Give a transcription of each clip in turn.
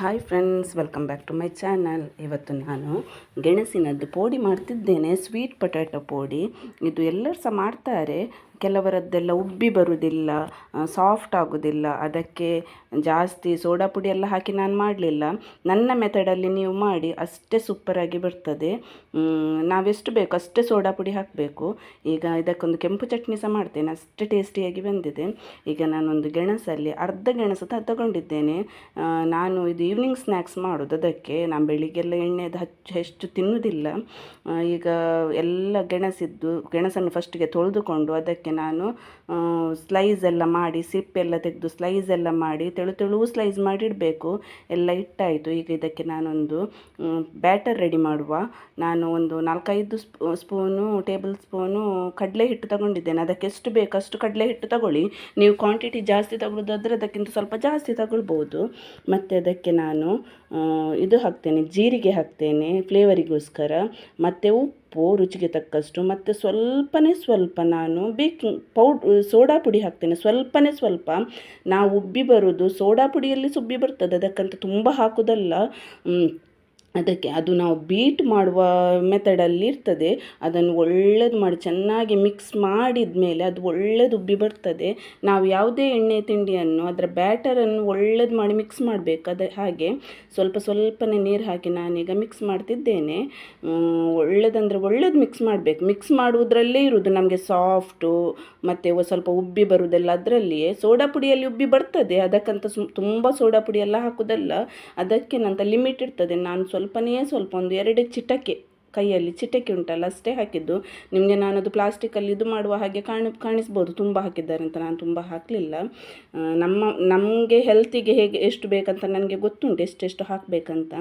Hi friends welcome back to my channel ಇವತ್ತು ನಾನು ಗೆಣಸಿನದ್ದು ಪೋಡಿ ಮಾಡ್ತಿದ್ದೇನೆ ಸ್ವೀಟ್ ಪೊಟ್ಯಾಟೊ ಪೋಡಿ. ಇದು ಎಲ್ಲರೂ ಸಹ ಮಾಡ್ತಾರೆ. ಕೆಲವರದ್ದೆಲ್ಲ ಉಬ್ಬಿ ಬರುವುದಿಲ್ಲ ಸಾಫ್ಟ್ ಆಗುವುದಿಲ್ಲ. ಅದಕ್ಕೆ ಜಾಸ್ತಿ ಸೋಡಾ ಪುಡಿ ಎಲ್ಲ ಹಾಕಿ ನಾನು ಮಾಡಲಿಲ್ಲ. ನನ್ನ ಮೆಥಡಲ್ಲಿ ನೀವು ಮಾಡಿ, ಅಷ್ಟೇ ಸೂಪರಾಗಿ ಬರ್ತದೆ. ನಾವೆಷ್ಟು ಬೇಕು ಅಷ್ಟೇ ಸೋಡಾ ಪುಡಿ ಹಾಕಬೇಕು. ಈಗ ಇದಕ್ಕೊಂದು ಕೆಂಪು ಚಟ್ನಿ ಸಹ ಮಾಡ್ತೇನೆ, ಅಷ್ಟೇ ಟೇಸ್ಟಿಯಾಗಿ ಬಂದಿದೆ. ಈಗ ನಾನೊಂದು ಗೆಣಸಲ್ಲಿ ಅರ್ಧ ಗೆಣಸು ತ ತಗೊಂಡಿದ್ದೇನೆ. ನಾನು ಇದು ಈವ್ನಿಂಗ್ ಸ್ನ್ಯಾಕ್ಸ್ ಮಾಡೋದು, ಅದಕ್ಕೆ ನಾನು ಬೆಳಿಗ್ಗೆಲ್ಲ ಎಣ್ಣೆದು ಹಚ್ಚು, ಹೆಚ್ಚು ತಿನ್ನುವುದಿಲ್ಲ ಈಗ ಎಲ್ಲ ಗೆಣಸಿದ್ದು, ಗೆಣಸನ್ನು ಫಸ್ಟಿಗೆ ತೊಳೆದುಕೊಂಡು ಅದಕ್ಕೆ ನಾನು ಸ್ಲೈಸ್ ಎಲ್ಲ ಮಾಡಿ ಸಿಪ್ಪೆಲ್ಲ ತೆಗೆದು ಸ್ಲೈಸ್ ಎಲ್ಲ ಮಾಡಿ, ತೆಳು ತೆಳು ಸ್ಲೈಸ್ ಮಾಡಿ ಇಡಬೇಕು ಎಲ್ಲ ಇಟ್ಟಾಯಿತು. ಈಗ ಇದಕ್ಕೆ ನಾನೊಂದು ಬ್ಯಾಟರ್ ರೆಡಿ ಮಾಡುವ. ನಾನು ಒಂದು ನಾಲ್ಕೈದು ಸ್ಪೂ, ಸ್ಪೂನು ಟೇಬಲ್ ಸ್ಪೂನು ಕಡಲೆ ಹಿಟ್ಟು ತಗೊಂಡಿದ್ದೇನೆ. ಅದಕ್ಕೆ ಎಷ್ಟು ಬೇಕು ಅಷ್ಟು ಕಡಲೆ ಹಿಟ್ಟು ತಗೊಳ್ಳಿ. ನೀವು ಕ್ವಾಂಟಿಟಿ ಜಾಸ್ತಿ ತಗೊಳ್ಳೋದಾದರೆ ಅದಕ್ಕಿಂತ ಸ್ವಲ್ಪ ಜಾಸ್ತಿ ತಗೊಳ್ಬೋದು. ಮತ್ತು ಅದಕ್ಕೆ ನಾನು ಇದು ಹಾಕ್ತೇನೆ, ಜೀರಿಗೆ ಹಾಕ್ತೇನೆ ಫ್ಲೇವರಿಗೋಸ್ಕರ ಮತ್ತು ಉಪ್ಪು ರುಚಿಗೆ ತಕ್ಕಷ್ಟು ಮತ್ತು ಸ್ವಲ್ಪನೇ ಸ್ವಲ್ಪ ನಾನು ಬೇಕಿಂಗ್ ಪೌಡ್, ಸೋಡಾ ಪುಡಿ ಹಾಕ್ತೇನೆ. ಸ್ವಲ್ಪನೇ ಸ್ವಲ್ಪ ನಾವು ಉಬ್ಬಿ ಬರೋದು, ಸೋಡಾ ಪುಡಿಯಲ್ಲಿ ಸುಬ್ಬಿ ಬರ್ತದೆ. ಅದಕ್ಕಂತ ತುಂಬ ಹಾಕೋದಲ್ಲ. ಅದಕ್ಕೆ ಅದು ನಾವು ಬೀಟ್ ಮಾಡುವ ಮೆಥಡಲ್ಲಿ ಇರ್ತದೆ. ಅದನ್ನು ಒಳ್ಳೇದು ಮಾಡಿ, ಚೆನ್ನಾಗಿ ಮಿಕ್ಸ್ ಮಾಡಿದ ಮೇಲೆ ಅದು ಒಳ್ಳೇದು ಉಬ್ಬಿ ಬರ್ತದೆ. ನಾವು ಯಾವುದೇ ಎಣ್ಣೆ ತಿಂಡಿಯನ್ನು ಅದರ ಬ್ಯಾಟರನ್ನು ಒಳ್ಳೇದು ಮಾಡಿ ಮಿಕ್ಸ್ ಮಾಡಬೇಕು. ಅದ ಹಾಗೆ ಸ್ವಲ್ಪ ಸ್ವಲ್ಪನೇ ನೀರು ಹಾಕಿ ನಾನೀಗ ಮಿಕ್ಸ್ ಮಾಡ್ತಿದ್ದೇನೆ. ಒಳ್ಳೇದಂದರೆ ಒಳ್ಳೇದು ಮಿಕ್ಸ್ ಮಾಡಬೇಕು. ಮಿಕ್ಸ್ ಮಾಡುವುದರಲ್ಲೇ ಇರುವುದು. ನಮಗೆ ಸಾಫ್ಟು ಮತ್ತು ಸ್ವಲ್ಪ ಉಬ್ಬಿ ಬರುವುದೆಲ್ಲ ಅದರಲ್ಲಿಯೇ ಸೋಡಾ ಪುಡಿಯಲ್ಲಿ ಉಬ್ಬಿ ಬರ್ತದೆ. ಅದಕ್ಕಂತ ಸು, ತುಂಬ ಸೋಡಾ ಪುಡಿ ಎಲ್ಲ ಹಾಕೋದಲ್ಲ. ಅದಕ್ಕೆ ನಂತ ಲಿಮಿಟ್ ಇರ್ತದೆ. ನಾನು ಸ್ವಲ್ಪನೇ ಸ್ವಲ್ಪ ಒಂದು ಎರಡು ಚಿಟಕೆ ಕೈಯಲ್ಲಿ ಚಿಟಕಿ ಉಂಟಲ್ಲ, ಅಷ್ಟೇ ಹಾಕಿದ್ದು. ನಿಮಗೆ ನಾನು ಅದು ಪ್ಲಾಸ್ಟಿಕಲ್ಲಿ ಇದು ಮಾಡುವ ಹಾಗೆ ಕಾಣಿ, ಕಾಣಿಸ್ಬೋದು. ತುಂಬ ಹಾಕಿದ್ದಾರೆ ಅಂತ ನಾನು ತುಂಬ ಹಾಕಲಿಲ್ಲ. ನಮ್ಮ, ನಮಗೆ ಹೆಲ್ತಿಗೆ ಹೇಗೆ, ಎಷ್ಟು ಬೇಕಂತ ನನಗೆ ಗೊತ್ತುಂಟು, ಎಷ್ಟೆಷ್ಟು ಹಾಕಬೇಕಂತ.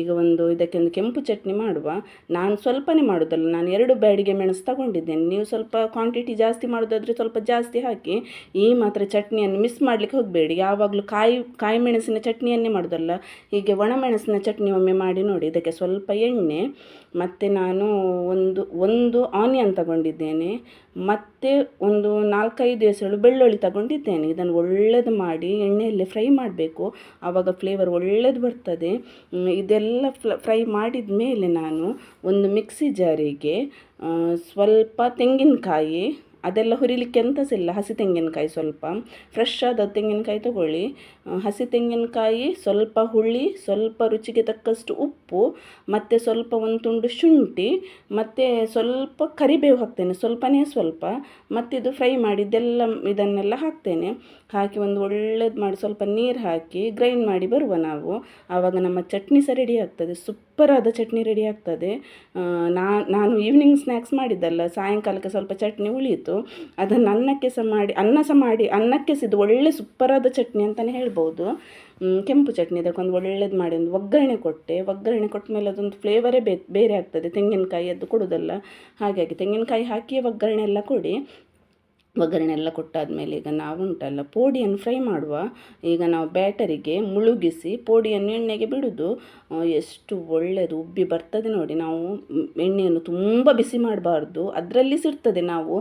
ಈಗ ಒಂದು ಇದಕ್ಕೆ ಒಂದು ಕೆಂಪು ಚಟ್ನಿ ಮಾಡುವ. ನಾನು ಸ್ವಲ್ಪನೇ ಮಾಡೋದಲ್ಲ ನಾನು ಎರಡು ಬ್ಯಾಡಿಗೆ ಮೆಣಸು ತಗೊಂಡಿದ್ದೇನೆ. ನೀವು ಸ್ವಲ್ಪ ಕ್ವಾಂಟಿಟಿ ಜಾಸ್ತಿ ಮಾಡೋದಾದರೆ ಸ್ವಲ್ಪ ಜಾಸ್ತಿ ಹಾಕಿ, ಈ ಮಾತ್ರ ಚಟ್ನಿಯನ್ನು ಮಿಸ್ ಮಾಡಲಿಕ್ಕೆ ಹೋಗಬೇಡಿ. ಯಾವಾಗಲೂ ಕಾಯಿ ಕಾಯಿ ಮೆಣಸಿನ ಚಟ್ನಿಯನ್ನೇ ಮಾಡೋದಲ್ಲ. ಹೀಗೆ ಒಣಮೆಣಸಿನ ಚಟ್ನಿ ಒಮ್ಮೆ ಮಾಡಿ ನೋಡಿ. ಇದಕ್ಕೆ ಸ್ವಲ್ಪ ಎಣ್ಣೆ, ಮತ್ತು ನಾನು ಒಂದು ಒಂದು ಆನಿಯನ್ ತಗೊಂಡಿದ್ದೇನೆ. ಮತ್ತು ಒಂದು ನಾಲ್ಕೈದು ಎಸಳು ಬೆಳ್ಳುಳ್ಳಿ ತಗೊಂಡಿದ್ದೇನೆ. ಇದನ್ನು ಒಳ್ಳೇದು ಮಾಡಿ ಎಣ್ಣೆಯಲ್ಲಿ ಫ್ರೈ ಮಾಡಬೇಕು. ಆವಾಗ ಫ್ಲೇವರ್ ಒಳ್ಳೇದು ಬರ್ತದೆ. ಇದೆಲ್ಲ ಫ್ರೈ ಮಾಡಿದ ಮೇಲೆ ನಾನು ಒಂದು ಮಿಕ್ಸಿ ಜಾರಿಗೆ ಸ್ವಲ್ಪ ತೆಂಗಿನಕಾಯಿ, ಅದೆಲ್ಲ ಹುರಿಲಿಕ್ಕೆ ಎಂತ ಇಲ್ಲ, ಹಸಿ ತೆಂಗಿನಕಾಯಿ ಸ್ವಲ್ಪ. ಫ್ರೆಶ್ ಆದ ತೆಂಗಿನಕಾಯಿ ತಗೊಳ್ಳಿ. ಹಸಿ ತೆಂಗಿನಕಾಯಿ, ಸ್ವಲ್ಪ ಹುಳಿ, ಸ್ವಲ್ಪ ರುಚಿಗೆ ತಕ್ಕಷ್ಟು ಉಪ್ಪು ಮತ್ತು ಸ್ವಲ್ಪ ಒಂದು ತುಂಡು ಶುಂಠಿ, ಮತ್ತು ಸ್ವಲ್ಪ ಕರಿಬೇವು ಹಾಕ್ತೇನೆ. ಸ್ವಲ್ಪನೇ ಸ್ವಲ್ಪ. ಮತ್ತು ಇದು ಫ್ರೈ ಮಾಡಿದ್ದೆಲ್ಲ ಇದನ್ನೆಲ್ಲ ಹಾಕ್ತೇನೆ. ಹಾಕಿ ಒಂದು ಒಳ್ಳೇದು ಮಾಡಿ ಸ್ವಲ್ಪ ನೀರು ಹಾಕಿ ಗ್ರೈಂಡ್ ಮಾಡಿ ಬರುವ ನಾವು. ಆವಾಗ ನಮ್ಮ ಚಟ್ನಿ ಸಹ ರೆಡಿ ಆಗ್ತದೆ. ಸೂಪರಾದ ಚಟ್ನಿ ರೆಡಿ ಆಗ್ತದೆ. ನಾನು ಈವ್ನಿಂಗ್ ಸ್ನ್ಯಾಕ್ಸ್ ಮಾಡಿದ್ದಲ್ಲ. ಸಾಯಂಕಾಲಕ್ಕೆ ಸ್ವಲ್ಪ ಚಟ್ನಿ ಉಳಿಯಿತು. ಅದನ್ನು ಅನ್ನಕ್ಕೆ ಸಹ ಮಾಡಿ, ಅನ್ನ ಸಹ ಮಾಡಿ, ಅನ್ನಕ್ಕೆ ಸಹ ಇದು ಒಳ್ಳೆ ಸೂಪರಾದ ಚಟ್ನಿ ಅಂತಲೇ ಹೇಳ್ಬೋದು. ಕೆಂಪು ಚಟ್ನಿ ಅದಕ್ಕೊಂದು ಒಳ್ಳೇದು ಮಾಡಿ, ಒಂದು ಒಗ್ಗರಣೆ ಕೊಟ್ಟೆ. ಒಗ್ಗರಣೆ ಕೊಟ್ಟ ಮೇಲೆ ಅದೊಂದು ಫ್ಲೇವರೇ ಬೇರೆ ಆಗ್ತದೆ. ತೆಂಗಿನಕಾಯಿ ಅದು ಕೊಡೋದಲ್ಲ ಹಾಗಾಗಿ ತೆಂಗಿನಕಾಯಿ ಹಾಕಿ ಒಗ್ಗರಣೆ ಎಲ್ಲ ಕೊಡಿ. ಒಗ್ಗರಣೆ ಎಲ್ಲ ಕೊಟ್ಟಾದಮೇಲೆ ಈಗ ನಾವು ಉಂಟಲ್ಲ ಪೋಡಿಯನ್ನು ಫ್ರೈ ಮಾಡುವ. ಈಗ ನಾವು ಬ್ಯಾಟರಿಗೆ ಮುಳುಗಿಸಿ ಪೋಡಿಯನ್ನು ಎಣ್ಣೆಗೆ ಬಿಡುದು. ಎಷ್ಟು ಒಳ್ಳೆಯದು ಉಬ್ಬಿ ಬರ್ತದೆ ನೋಡಿ. ನಾವು ಎಣ್ಣೆಯನ್ನು ತುಂಬ ಬಿಸಿ ಮಾಡಬಾರ್ದು. ಅದರಲ್ಲಿ ಸಿರ್ತದೆ ನಾವು.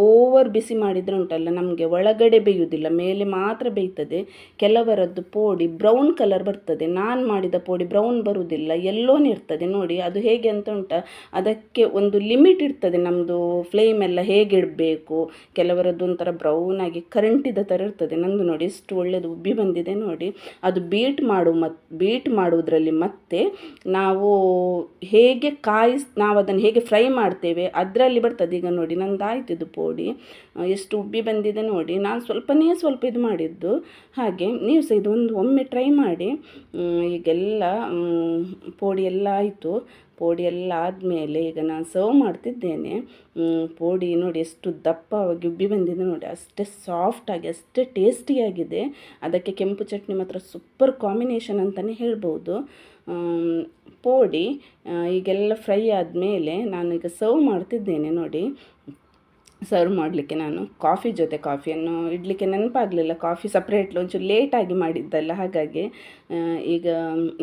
ಓವರ್ ಬಿಸಿ ಮಾಡಿದರೆ ಉಂಟಲ್ಲ, ನಮಗೆ ಒಳಗಡೆ ಬೇಯುವುದಿಲ್ಲ, ಮೇಲೆ ಮಾತ್ರ ಬೇಯ್ತದೆ. ಕೆಲವರದ್ದು ಪೋಡಿ ಬ್ರೌನ್ ಕಲರ್ ಬರ್ತದೆ. ನಾನು ಮಾಡಿದ ಪೋಡಿ ಬ್ರೌನ್ ಬರುವುದಿಲ್ಲ ಎಲ್ಲೋನೇ ಇರ್ತದೆ ನೋಡಿ. ಅದು ಹೇಗೆ ಅಂತ ಉಂಟ, ಅದಕ್ಕೆ ಒಂದು ಲಿಮಿಟ್ ಇರ್ತದೆ ನಮ್ಮದು ಫ್ಲೇಮ್ ಎಲ್ಲ ಹೇಗೆ ಇಡಬೇಕು. ಕೆಲವರದ್ದು ಒಂಥರ ಬ್ರೌನ್ ಆಗಿ ಕರೆಂಟಿದ ಥರ ಇರ್ತದೆ. ನಂದು ನೋಡಿ ಎಷ್ಟು ಒಳ್ಳೆಯದು ಉಬ್ಬಿ ಬಂದಿದೆ ನೋಡಿ. ಅದು ಬೀಟ್ ಮಾಡು ಮತ್ ಬೀಟ್ ಮಾಡುವುದರಲ್ಲಿ ಮತ್ತೆ ನಾವು ಹೇಗೆ ಕಾಯಿಸ್, ನಾವು ಅದನ್ನು ಹೇಗೆ ಫ್ರೈ ಮಾಡ್ತೇವೆ ಅದರಲ್ಲಿ ಬರ್ತದೆ. ಈಗ ನೋಡಿ ನಂದು ಇದು ಪೋಡಿ. ಎಷ್ಟು ಉಬ್ಬಿ ಬಂದಿದೆ ನೋಡಿ. ನಾನು ಸ್ವಲ್ಪನೇ ಸ್ವಲ್ಪ ಇದು ಮಾಡಿದ್ದು. ಹಾಗೆ ನೀವು ಸಹ ಇದೊಂದು ಒಮ್ಮೆ ಟ್ರೈ ಮಾಡಿ. ಈಗೆಲ್ಲ ಪೋಡಿ ಎಲ್ಲ ಆಯಿತು. ಪೋಡಿ ಎಲ್ಲ ಆದಮೇಲೆ ಈಗ ನಾನು ಸರ್ವ್ ಮಾಡ್ತಿದ್ದೇನೆ. ಪೋಡಿ ನೋಡಿ ಎಷ್ಟು ದಪ್ಪವಾಗಿ ಉಬ್ಬಿ ಬಂದಿದೆ ನೋಡಿ. ಅಷ್ಟೇ ಸಾಫ್ಟಾಗಿ ಅಷ್ಟೇ ಟೇಸ್ಟಿಯಾಗಿದೆ ಅದಕ್ಕೆ ಕೆಂಪು ಚಟ್ನಿ ಮಾತ್ರ ಸೂಪರ್ ಕಾಂಬಿನೇಷನ್ ಅಂತಲೇ ಹೇಳ್ಬೋದು. ಪೋಡಿ ಈಗೆಲ್ಲ ಫ್ರೈ ಆದಮೇಲೆ ನಾನು ಈಗ ಸರ್ವ್ ಮಾಡ್ತಿದ್ದೇನೆ ನೋಡಿ. ಸರ್ವ್ ಮಾಡಲಿಕ್ಕೆ ನಾನು ಕಾಫಿ ಜೊತೆ ಕಾಫಿಯನ್ನು ಇಡಲಿಕ್ಕೆ ನೆನಪಾಗಲಿಲ್ಲ. ಕಾಫಿ ಸಪ್ರೇಟ್ ಒಂಚೂರು ಲೇಟಾಗಿ ಮಾಡಿದ್ದಲ್ಲ, ಹಾಗಾಗಿ ಈಗ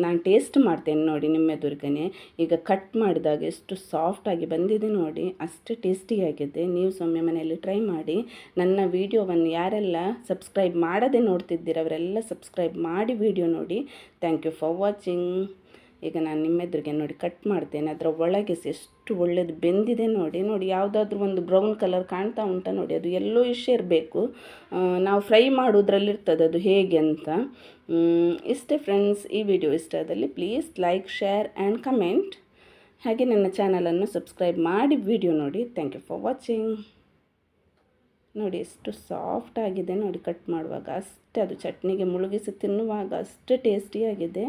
ನಾನು ಟೇಸ್ಟ್ ಮಾಡ್ತೇನೆ ನೋಡಿ ನಿಮ್ಮ ಎದುರುಗನೆ. ಈಗ ಕಟ್ ಮಾಡಿದಾಗ ಎಷ್ಟು ಸಾಫ್ಟಾಗಿ ಬಂದಿದೆ ನೋಡಿ, ಅಷ್ಟು ಟೇಸ್ಟಿಯಾಗಿದೆ ನೀವು ಸೊಮ್ಮೆ ಮನೆಯಲ್ಲಿ ಟ್ರೈ ಮಾಡಿ, ನನ್ನ ವೀಡಿಯೋವನ್ನು ಯಾರೆಲ್ಲ ಸಬ್ಸ್ಕ್ರೈಬ್ ಮಾಡದೆ ನೋಡ್ತಿದ್ದೀರ, ಅವರೆಲ್ಲ ಸಬ್ಸ್ಕ್ರೈಬ್ ಮಾಡಿ ವಿಡಿಯೋ ನೋಡಿ. ಥ್ಯಾಂಕ್ ಯು ಫಾರ್ ವಾಚಿಂಗ್ ಈಗ ನಾನು ನಿಮ್ಮೆದುರಿಗೆ ನೋಡಿ ಕಟ್ ಮಾಡ್ತೇನೆ. ಅದರ ಒಳಗೆ ಎಷ್ಟು ಒಳ್ಳೆಯದು ಬೆಂದಿದೆ ನೋಡಿ ನೋಡಿ ಯಾವುದಾದ್ರೂ ಒಂದು ಬ್ರೌನ್ ಕಲರ್ ಕಾಣ್ತಾ ಉಂಟಾ ನೋಡಿ, ಅದು ಎಲ್ಲೋ ಇಷ್ಟೇ ಇರಬೇಕು. ನಾವು ಫ್ರೈ ಮಾಡೋದ್ರಲ್ಲಿ ಇರ್ತದೆ ಅದು ಹೇಗೆ ಅಂತ. ಇಷ್ಟೇ ಫ್ರೆಂಡ್ಸ್ ಈ ವಿಡಿಯೋ ಇಷ್ಟ ಆದಲ್ಲಿ please like share and comment ಹಾಗೆ ನನ್ನ ಚಾನಲನ್ನು ಸಬ್ಸ್ಕ್ರೈಬ್ ಮಾಡಿ ವಿಡಿಯೋ ನೋಡಿ. ಥ್ಯಾಂಕ್ ಯು ಫಾರ್ ವಾಚಿಂಗ್ ನೋಡಿ ಎಷ್ಟು ಸಾಫ್ಟ್ ಆಗಿದೆ ನೋಡಿ ಕಟ್ ಮಾಡುವಾಗ. ಅಷ್ಟೇ ಅದು ಚಟ್ನಿಗೆ ಮುಳುಗಿಸಿ ತಿನ್ನುವಾಗ ಅಷ್ಟು ಟೇಸ್ಟಿಯಾಗಿದೆ